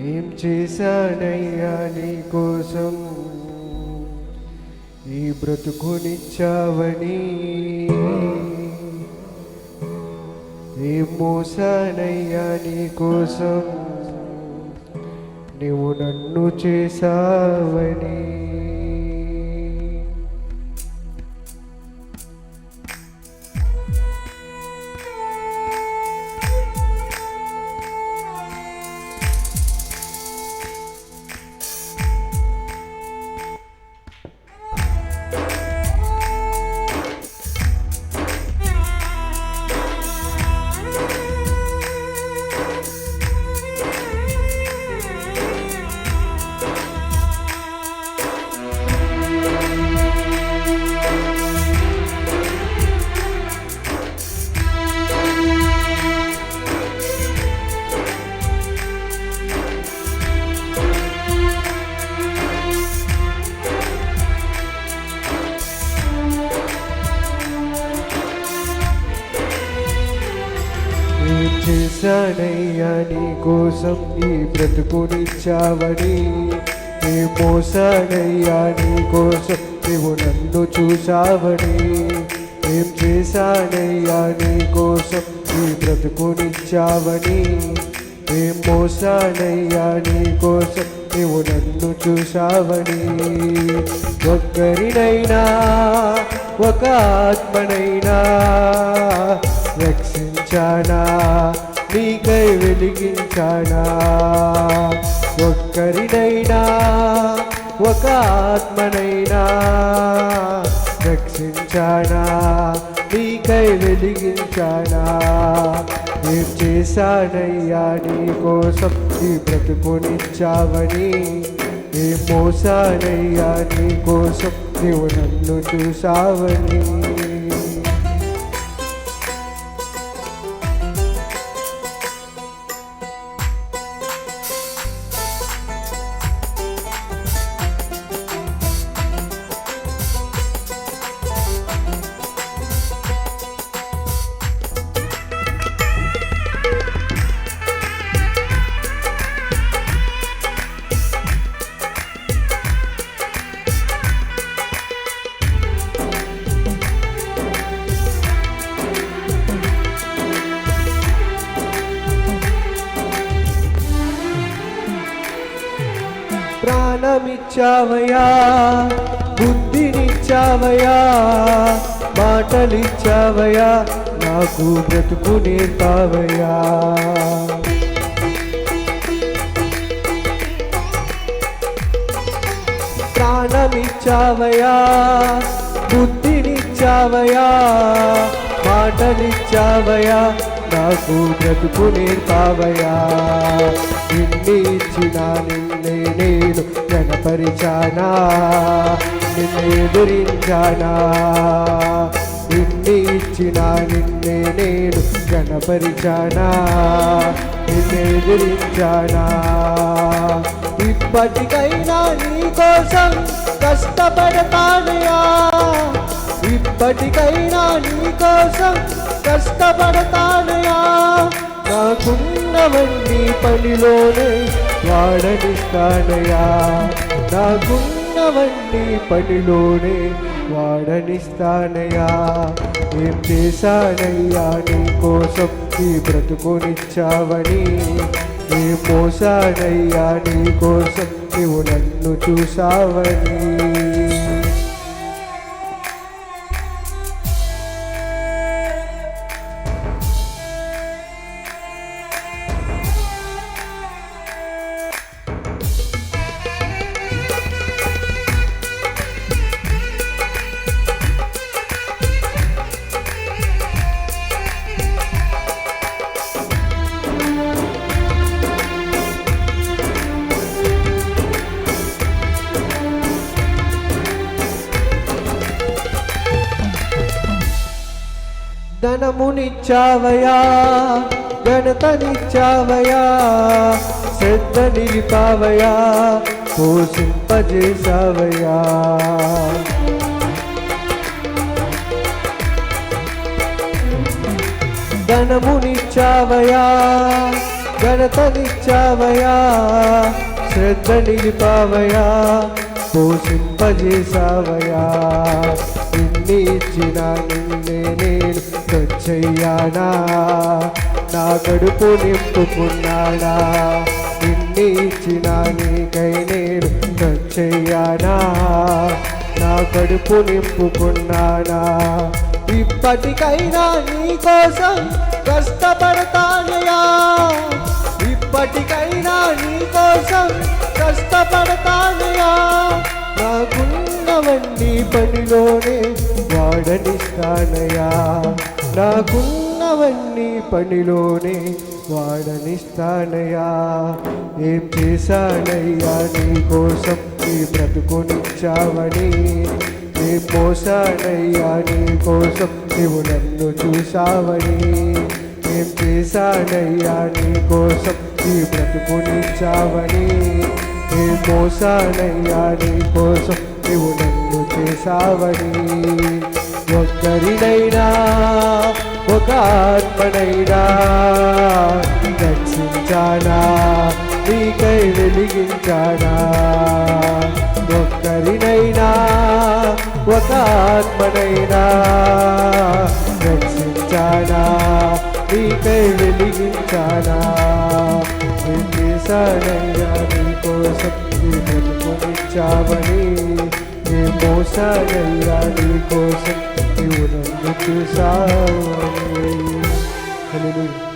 ఏం చేశానయ్యా నీ కోసం? ఈ బ్రతుకునిచ్చావని? ఏం మోసానయ్యా నీ కోసం? నువ్వు నన్ను చేసావని చేశానయ్యా నీ కోసం ఈ బ్రతుకునిచ్చావని. నీ మోసానయ్యా నీ కోసం నువ్వు నన్ను చూసావని ఏం చేశానయ్యా నీ కోసం ఈ బ్రతుకునిచ్చావని. ఏం మోసానయ్యా నీ కోసం నువ్వు నన్ను చూసావని ఒక్కరినైనా ఒక ఆత్మనైనా రక్షించానా నీకై వెలిగించానా. ఒక్కరినైనా ఒక ఆత్మనైనా రక్షించానా నీకై వెలిగించానా. ఏం చేశానయ్యా నీ కోసం? నీ బ్రతుకునిచ్చావని. ఏం మోసానయ్యా నీ కోసం? నీవు నన్ను జ్ఞానమిచ్చావయా బుద్ధినిచ్చావయా మాటలిచ్చావయా నాకు బ్రతుకు నేర్పావయా ప్రాణమిచ్చావయా బుద్ధినిచ్చావయా మాటలిచ్చావయా నాకు బ్రతుకు నేర్పావయా నిన్ను ఇచ్చిన నిన్నే నేను గణపరిచానా నిన్ను ఎదురించానా? నిన్ను ఇచ్చిన నిన్నే నేను గణపరిచానా నిన్ను ఎదిరించానా? ఇప్పటికైనా నీ కోసం కష్టపడతానయా ఇప్పటికైనా నీ కోసం కష్టపడతానయా నాకున్నవన్నీ పనిలోనే వాడనిస్తానయా నాకున్నవన్నీ పనిలోనే వాడనిస్తానయా ఏం చేశానయ్యా నీ కోసం నీ బ్రతుకునిచ్చావని? ఏ మోసానయ్యా నీ కోసం నువ్వు నన్ను చూసావని? ధనమునిచ్చావయా ఘనతనిచ్చావయా శ్రద్ధ నిలిపావయా పోషింపజేసావయా ధనమునిచ్చావయా ఘనతనిచ్చావయా శ్రద్ధ నిలిపావయా పోషింపజేసావయా ఇన్ని నిన్నే నేను వచ్చయ్యానా నా కడుపు నింపుకున్నాడా? ఇన్ని నీకై నేను వచ్చయ్యానా నా కడుపు నింపుకున్నానా ఇప్పటికైనా నీ కోసం కష్టపడతా వాడనిస్తానయా నాకున్నవన్నీ పనిలోనే వాడనిస్తానయా ఏం చేశానయ్యా నీ కోసం? నీ బ్రతుకునిచ్చావని ఏం మోసానయ్యా నీ కోసం? నువ్వు నన్ను చూసావని ఏం చేశానయ్యా నీ కోసం? నీ బ్రతుకునిచ్చావని ఏం మోసానయ్యా నీ కోసం? నువ్వు నన్ను చేశావని. ఆత్మనైనా రక్షించానా నీకై వెలిగించానా? ఒక్కరినైనా ఒక ఆత్మనైనా రక్షించానా నీకై వెలిగించానా? ఏం చేశానయ్యా నీ కోసం నీ బ్రతుకునిచ్చావని ఏ మోసానయ్యా నీ కోసం నీవు నన్ను చూసావని హల్లెలూయా